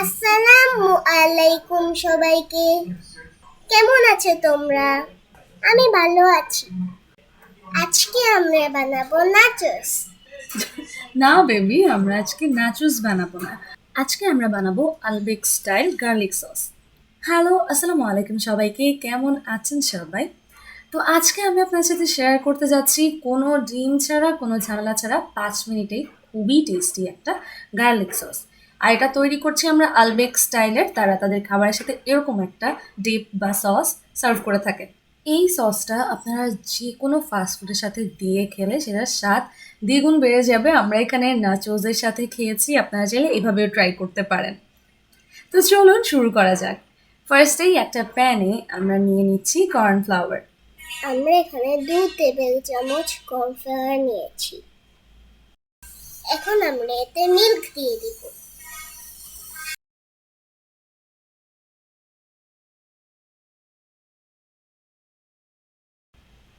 আসসালামু আলাইকুম সবাইকে। কেমন আছো তোমরা? আমি ভালো আছি। আজকে আমরা বানাবো নাচোস না বেবি আমরা আজকে নাচুস বানাবো না। আজকে আমরা বানাবো Albaik style garlic sauce hello আসসালামু আলাইকুম সবাইকে। কেমন আছেন সবাই? তো আজকে আমি আপনার সাথে শেয়ার করতে যাচ্ছি কোনো ডিম ছাড়া, কোনো ঝামেলা ছাড়া পাঁচ মিনিটেই খুবই টেস্টি একটা গার্লিক সস আর এটা তৈরি করছি আমরা আলবেক স্টাইলের তারা তাদের খাবারের সাথে এরকম একটা ডিপ বা সস সার্ভ করে থাকে। এই সসটা আপনারা যে কোনো ফাস্টফুডের সাথে দিয়ে খেলে সেটার স্বাদ দ্বিগুণ বেড়ে যাবে। আমরা এখানে নাচোজের সাথে খেয়েছি, আপনারা চাইলে এভাবেও ট্রাই করতে পারেন। তো চলুন শুরু করা যাক। ফার্স্টেই একটা প্যানে আমরা নিয়ে নিচ্ছি কর্নফ্লাওয়ার আমরা এখানে দু টেবিল চামচ কর্নফ্লাওয়ার নিয়েছি। এখন আমরা এতে মিল্ক দিয়ে দিব।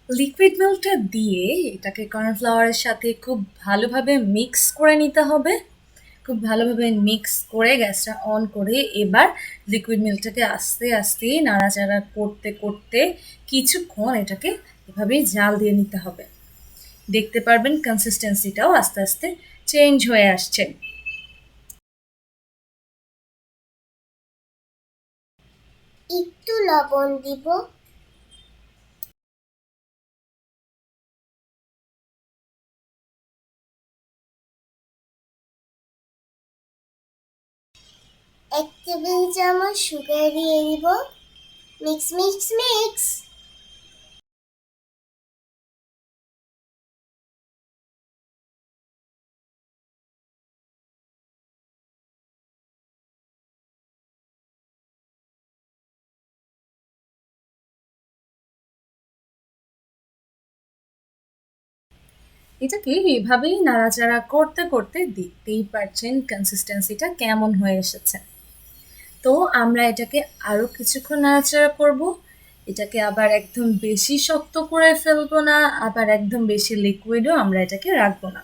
লিকুইড মিল্কটা দিয়ে এটাকে কর্নফ্লাওয়ারের সাথে খুব ভালোভাবে মিক্স করে নিতে হবে। খুব ভালোভাবে মিক্স করে গ্যাসটা অন করে এবার লিকুইড মিল্কটাকে আস্তে আস্তে নাড়াচাড়া করতে করতে কিছুক্ষণ এটাকে এভাবেই জাল দিয়ে নিতে হবে। দেখতে পারবেন কনসিস্টেন্সিটাও আস্তে আস্তে চেঞ্জ হয়ে আসছে। একটু লবণ দিব। এক টেবিল চামচ সুগার দিয়ে দিব। মিক্স মিক্স মিক্স এটাকে এভাবেই নাড়াচাড়া করতে করতে দেখতেই পারছেন কনসিস্টেন্সিটা কেমন হয়ে এসেছে। তো আমরা এটাকে আরও কিছুক্ষণ নাড়াচাড়া করব। এটাকে আবার একদম বেশি শক্ত করে ফেলব না, আবার একদম বেশি লিকুইডও আমরা এটাকে রাখব না।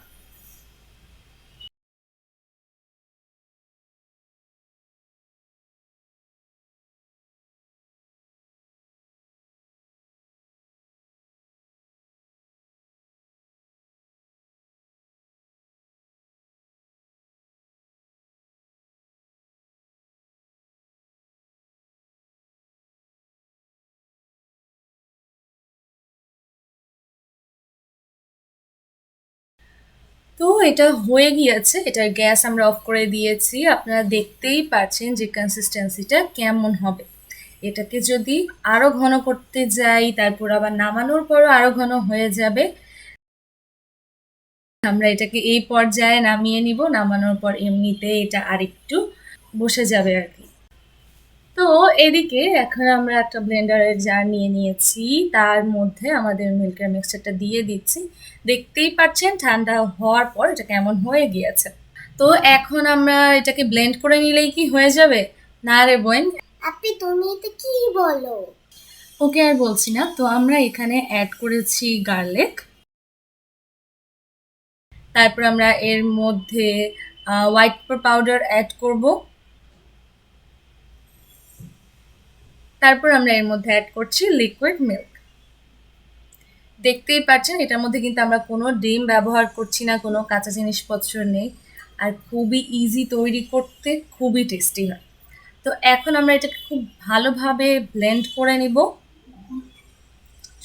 তো এটা হয়ে গিয়েছে এটার গ্যাস আমরা অফ করে দিয়েছি। আপনারা দেখতেই পাচ্ছেন যে কনসিস্টেন্সিটা কেমন হবে। এটাকে যদি আরও ঘন করতে যাই, তারপর আবার নামানোর পরও আরও ঘন হয়ে যাবে। আমরা এটাকে এই পর্যায়ে নামিয়ে নিব, নামানোর পর এমনিতে এটা আরেকটু বসে যাবে আর কি। তো এদিকে এখন আমরা একটা ব্লেন্ডারের জার নিয়ে নিয়েছি। তার মধ্যে আমাদের মিল্কের মিক্সচারটা দিয়ে দিচ্ছি। দেখতেই পাচ্ছেন ঠান্ডা হওয়ার পর এটা কেমন হয়ে গিয়েছে। তো এখন আমরা এটাকে ব্লেন্ড করে নিলেই কি হয়ে যাবে? না রে বোন। আপনি তুমি এটা কি বলো? ওকে আর বলছি না। তো আমরা এখানে অ্যাড করেছি গার্লিক তারপর আমরা এর মধ্যে হোয়াইট পেপার পাউডার অ্যাড করব। তারপর আমরা এর মধ্যে অ্যাড করছি লিকুইড মিল্ক দেখতেই পাচ্ছেন, এটার মধ্যে কিন্তু আমরা কোনো ডিম ব্যবহার করছি না, কোনো কাঁচা জিনিসপত্র নেই। আর খুবই ইজি তৈরি করতে খুবই টেস্টি হয়। তো এখন আমরা এটাকে খুব ভালোভাবে ব্লেন্ড করে নিব।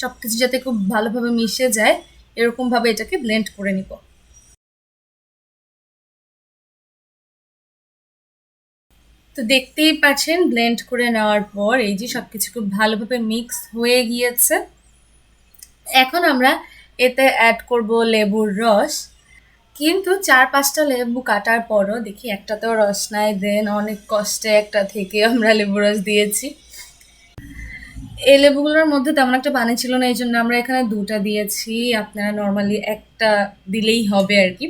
সব কিছু যাতে খুব ভালোভাবে মিশে যায়, এরকমভাবে এটাকে ব্লেন্ড করে নিব। তো দেখতেই পাচ্ছেন ব্লেন্ড করে নেওয়ার পর এই যে সব কিছু খুব ভালোভাবে মিক্স হয়ে গিয়েছে। এখন আমরা এতে অ্যাড করব লেবুর রস। কিন্তু চার পাঁচটা লেবু কাটার পরও দেখি একটাতেও রস নাই দেন অনেক কষ্টে একটা থেকে আমরা লেবু রস দিয়েছি। এই লেবুগুলোর মধ্যে তেমন একটা পানি ছিল না এই জন্য আমরা এখানে দুটা দিয়েছি। আপনারা নর্মালি একটা দিলেই হবে আর কি।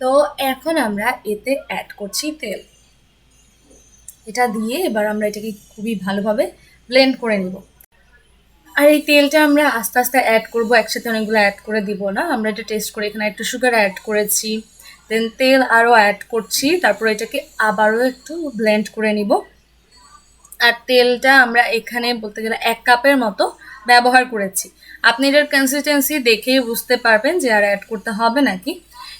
তো এখন আমরা এতে অ্যাড করছি তেল। এটা দিয়ে এবার আমরা এটাকে খুবই ভালোভাবে ব্লেন্ড করে নিব। আর এই তেলটা আমরা আস্তে আস্তে অ্যাড করব, একসাথে অনেকগুলো অ্যাড করে দিব না। আমরা এটা টেস্ট করে এখানে একটু সুগার অ্যাড করেছি। দেন তেল আরও অ্যাড করছি, তারপর এটাকে আবারও একটু ব্লেন্ড করে নিব। আর তেলটা আমরা এখানে বলতে গেলে এক কাপের মতো ব্যবহার করেছি। আপনি এটার কনসিস্টেন্সি দেখেই বুঝতে পারবেন যে আর অ্যাড করতে হবে নাকি।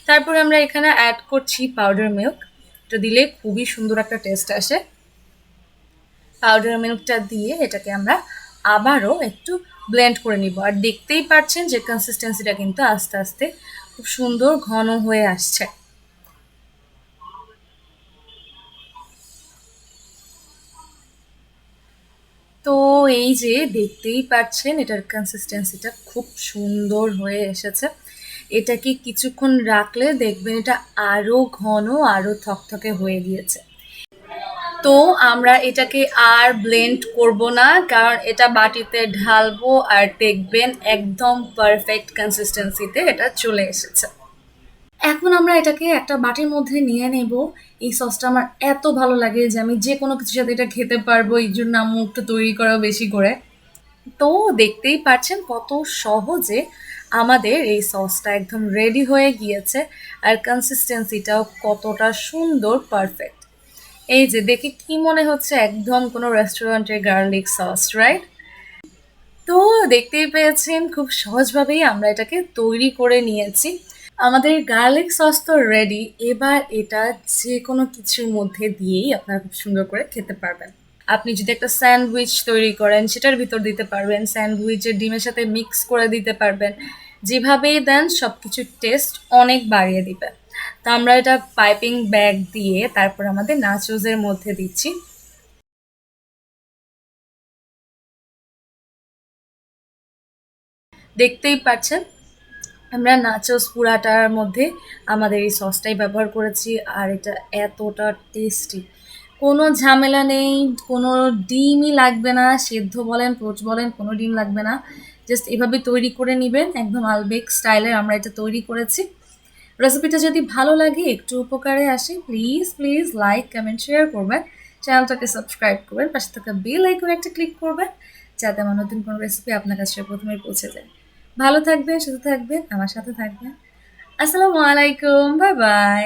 তারপর আমরা এখানে অ্যাড করছি পাউডার মিল্ক এটা দিলে খুবই সুন্দর একটা টেস্ট আসে। পাউডার মিল্কটা দিয়ে এটাকে আমরা আবারও একটু ব্লেন্ড করে নিব। আর দেখতেই পাচ্ছেন যে কনসিস্টেন্সিটা কিন্তু আস্তে আস্তে খুব সুন্দর ঘন হয়ে আসছে। তো এই যে দেখতেই পাচ্ছেন, এটার কনসিস্টেন্সিটা খুব সুন্দর হয়ে এসেছে। এটাকে কিছুক্ষণ রাখলে দেখবেন এটা আরও ঘন আরও থকথকে হয়ে গিয়েছে। তো আমরা এটাকে আর ব্লেন্ড করব না, কারণ এটা বাটিতে ঢালবো আর দেখবেন একদম পারফেক্ট কনসিস্টেন্সিতে এটা চলে এসেছে। এখন আমরা এটাকে একটা বাটির মধ্যে নিয়ে নেব। এই সসটা আমার এত ভালো লাগে যে আমি যে কোনো কিছুর সাথে এটা খেতে পারব, এই জন্য আম্মু একটু তৈরি করা বেশি করে। তো দেখতেই পাচ্ছেন কত সহজে আমাদের এই সসটা একদম রেডি হয়ে গিয়েছে আর কনসিস্টেন্সিটাও কতটা সুন্দর পারফেক্ট এই যে দেখে কি মনে হচ্ছে একদম কোনো রেস্টুরেন্টের গার্লিক সস রাইট তো দেখতেই পেয়েছেন খুব সহজভাবেই আমরা এটাকে তৈরি করে নিয়েছি। আমাদের গার্লিক সস তো রেডি এবার এটা যে কোনো কিছুর মধ্যে দিয়েই আপনারা খুব সুন্দর করে খেতে পারবেন। আপনি যদি একটা স্যান্ডউইচ তৈরি করেন, সেটার ভিতর দিতে পারবেন, স্যান্ডউইচের ডিমের সাথে মিক্স করে দিতে পারবেন। যেভাবেই দেন সব কিছুর টেস্ট অনেক বাড়িয়ে দিবে। তো আমরা এটা পাইপিং ব্যাগ দিয়ে তারপর আমাদের নাচোজের মধ্যে দিচ্ছি। দেখতেই পাচ্ছেন, আমরা নাচোস পুরাটার মধ্যে আমাদের এই সসটাই ব্যবহার করেছি, আর এটা এতটা টেস্টি। কোনো ঝামেলা নেই, কোনো ডিমই লাগবে না, সেদ্ধ বলেন, পোচ বলেন, কোনো ডিম লাগবে না। জাস্ট এভাবে তৈরি করে নেবেন, একদম আলবেক স্টাইলের আমরা এটা তৈরি করেছি। রেসিপিটা যদি ভালো লাগে, একটু উপকারে আসে please please like comment share করবেন। চ্যানেলটাকে সাবস্ক্রাইব করবেন, পাশে থাকা বেল আইকনে একটা ক্লিক করবেন, যাতে আমার নতুন কোনো রেসিপি আপনার কাছে প্রথমেই পৌঁছে যায়। ভালো থাকবেন, সুস্থ থাকবেন, আমার সাথে থাকবেন। আসসালামু আলাইকুম বাই বাই